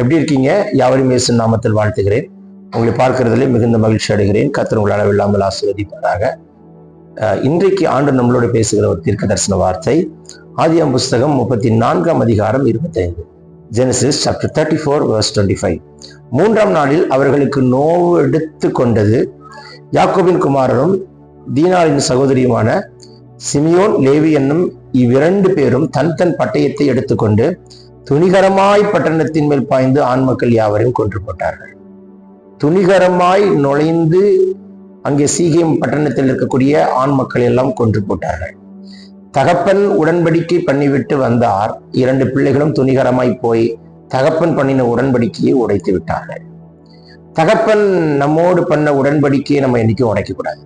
எப்படி இருக்கீங்க? யாவரும் இயேசு நாமத்தில் வாழ்த்துகிறேன். உங்களை பார்க்கறதுல மிகுந்த மகிழ்ச்சி அடைகிறேன். கத்தர் உங்கள் அளவில்லாமல் ஆசீர்வதிப்பதாக இன்றைக்கு ஆண்டு நம்மளோட பேசுகிற ஒரு தீர்க்க தரிசன வார்த்தை. ஆதியாம் புஸ்தகம் முப்பத்தி நான்காம் அதிகாரம் இருபத்தைந்து. Genesis chapter thirty four verse twenty five மூன்றாம் நாளில் அவர்களுக்கு நோவு எடுத்து கொண்டது யாக்கோபின் குமாரரும் தீனாரின் சகோதரியுமான சிமியோன் லேவி என்னும் இவ்விரண்டு பேரும் தன் தன் பட்டயத்தை எடுத்துக்கொண்டு துணிகரமாய் பட்டணத்தின் மேல் பாய்ந்து ஆண் மக்கள் யாவரையும் கொன்று போட்டார்கள் துணிகரமாய் நுழைந்து அங்கே சீகியம் பட்டணத்தில் இருக்கக்கூடிய ஆண் மக்கள் எல்லாம் கொன்று போட்டார்கள் தகப்பன் உடன்படிக்கை பண்ணிவிட்டு வந்தார். இரண்டு பிள்ளைகளும் துணிகரமாய் போய் தகப்பன் பண்ணின உடன்படிக்கையை உடைத்து விட்டார்கள். தகப்பன் நம்மோடு பண்ண உடன்படிக்கையை நம்ம என்னைக்கும் உடைக்கக்கூடாது.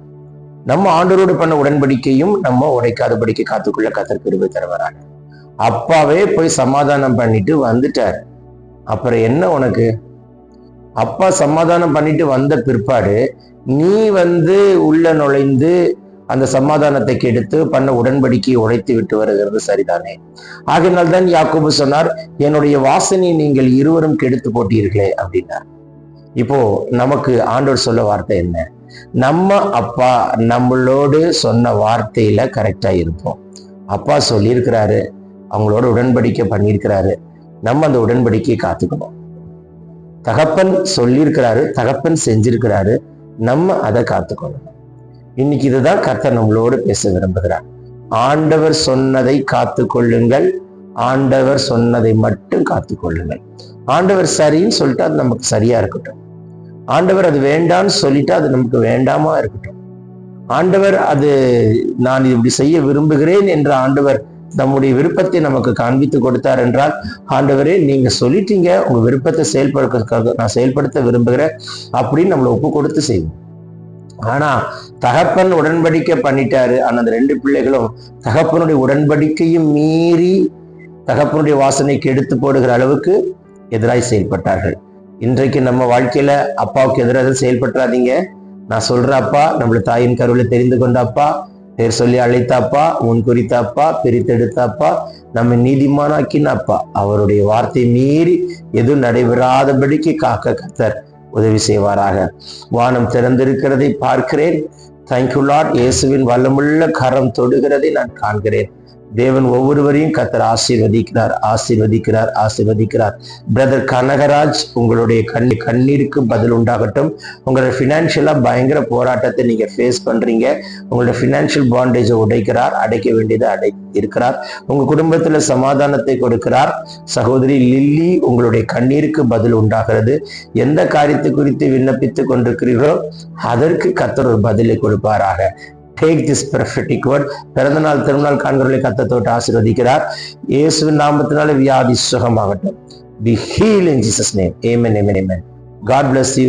நம்ம ஆண்டோரோடு பண்ண உடன்படிக்கையும் நம்ம உடைக்காதபடிக்கு காத்துக்குள்ள கத்தர் தருவார்கள் அப்பாவே போய் சமாதானம் பண்ணிட்டு வந்துட்டார். அப்புறம் என்ன உனக்கு? அப்பா சமாதானம் பண்ணிட்டு வந்த பிற்பாடு நீ வந்து உள்ள நுழைந்து அந்த சமாதானத்தை கெடுத்து பண்ண உடன்படிக்கையை உடைத்து விட்டு வருகிறது சரிதானே? ஆகினால் தான் யாக்கோபு சொன்னார் என்னுடைய வாசனை நீங்கள் இருவரும் கெடுத்து போட்டீர்களே அப்படின்னார். இப்போ நமக்கு ஆண்டோர் சொல்ல வார்த்தை என்ன? நம்ம அப்பா நம்மளோடு சொன்ன வார்த்தையில கரெக்டா இருப்போம். அப்பா சொல்லியிருக்கிறாரு அவங்களோட உடன்படிக்கை பண்ணியிருக்கிறாரு. நம்ம அந்த உடன்படிக்கையை காத்துக்கணும். தகப்பன் சொல்லியிருக்கிறாரு தகப்பன் செஞ்சிருக்கிறாரு. நம்ம அதை காத்துக்கணும். இன்னைக்கு இதுதான் கர்த்தர் நம்மளோடு பேச விரும்புகிறார். ஆண்டவர் சொன்னதை காத்துக்கொள்ளுங்கள். ஆண்டவர் சொன்னதை மட்டும் காத்துக்கொள்ளுங்கள். ஆண்டவர் சரின்னு சொல்லிட்டு அது நமக்கு சரியா இருக்கட்டும். ஆண்டவர் அது வேண்டான்னு சொல்லிட்டு அது நமக்கு வேண்டாமா இருக்கட்டும். ஆண்டவர் அது நான் இப்படி செய்ய விரும்புகிறேன் என்ற ஆண்டவர் நம்முடைய விருப்பத்தை நமக்கு காண்பித்து கொடுத்தார் என்றால் ஆண்டவரே நீங்க சொல்லிட்டீங்க உங்க விருப்பத்தை செயல்படுத்த நான் செயல்படுத்த விரும்புகிறேன் அப்படின்னு நம்மளை ஒப்பு கொடுத்து செய்வோம். ஆனா தகப்பன் உடன்படிக்கை பண்ணிட்டாரு. ஆனா அந்த ரெண்டு பிள்ளைகளும் தகப்பனுடைய உடன்படிக்கையும் மீறி தகப்பனுடைய வாசனைக்கு எடுத்து போடுகிற அளவுக்கு எதிராய் செயல்பட்டார்கள். இன்றைக்கு நம்ம வாழ்க்கையில அப்பாவுக்கு எதிராக செயல்பட்டுறாதீங்க. நான் சொல்ற அப்பா நம்மள தாயின் கருவில தெரிந்து கொண்ட அப்பா பேர் சொல்லி அழைத்தாப்பா உன் குறித்தாப்பா பிரித்தெடுத்தாப்பா நம்ம நீதிமானாக்கினாப்பா. அவருடைய வார்த்தை மீறி எதுவும் நடைபெறாதபடிக்கு காக்க கத்தர் உதவி செய்வாராக. வானம் திறந்திருக்கிறதை பார்க்கிறேன். தேங்க்யூ லாட் இயேசுவின் வல்லமுள்ள கரம் தொடுகிறதை நான் காண்கிறேன். தேவன் ஒவ்வொருவரையும் கத்தர் ஆசீர்வதிக்கிறார் ஆசீர்வதிக்கிறார் ஆசீர்வதிக்கிறார். பிரதர் கனகராஜ் உங்களுடைய கண் கண்ணீருக்கு பதில் உண்டாகட்டும். உங்களோட ஃபினான்ஷியலா பயங்கர போராட்டத்தை நீங்க ஃபேஸ் பண்றீங்க. உங்களோட ஃபினான்ஷியல் பாண்டேஜை உடைக்கிறார் அடைக்க வேண்டியது அடை இருக்கிறார். உங்க குடும்பத்துல சமாதானத்தை கொடுக்கிறார். சகோதரி லில்லி உங்களுடைய கண்ணீருக்கு பதில் உண்டாகிறது. எந்த காரியத்தை குறித்து விண்ணப்பித்துக் கொண்டிருக்கிறீர்களோ அதற்கு கத்தர் ஒரு பதிலை கொடுப்பாராக. டேக் திஸ் பெர்ஃபெக்டிக் வேர்ட் பிறந்தநாள் திருநாள் காண்கிறவர்களை தொட்டு ஆசீர்வதிக்கிறார். இயேசுவின் நாமத்தினால வியாதி சுகமாகட்டும். Be heal in Jesus name amen amen amen God bless you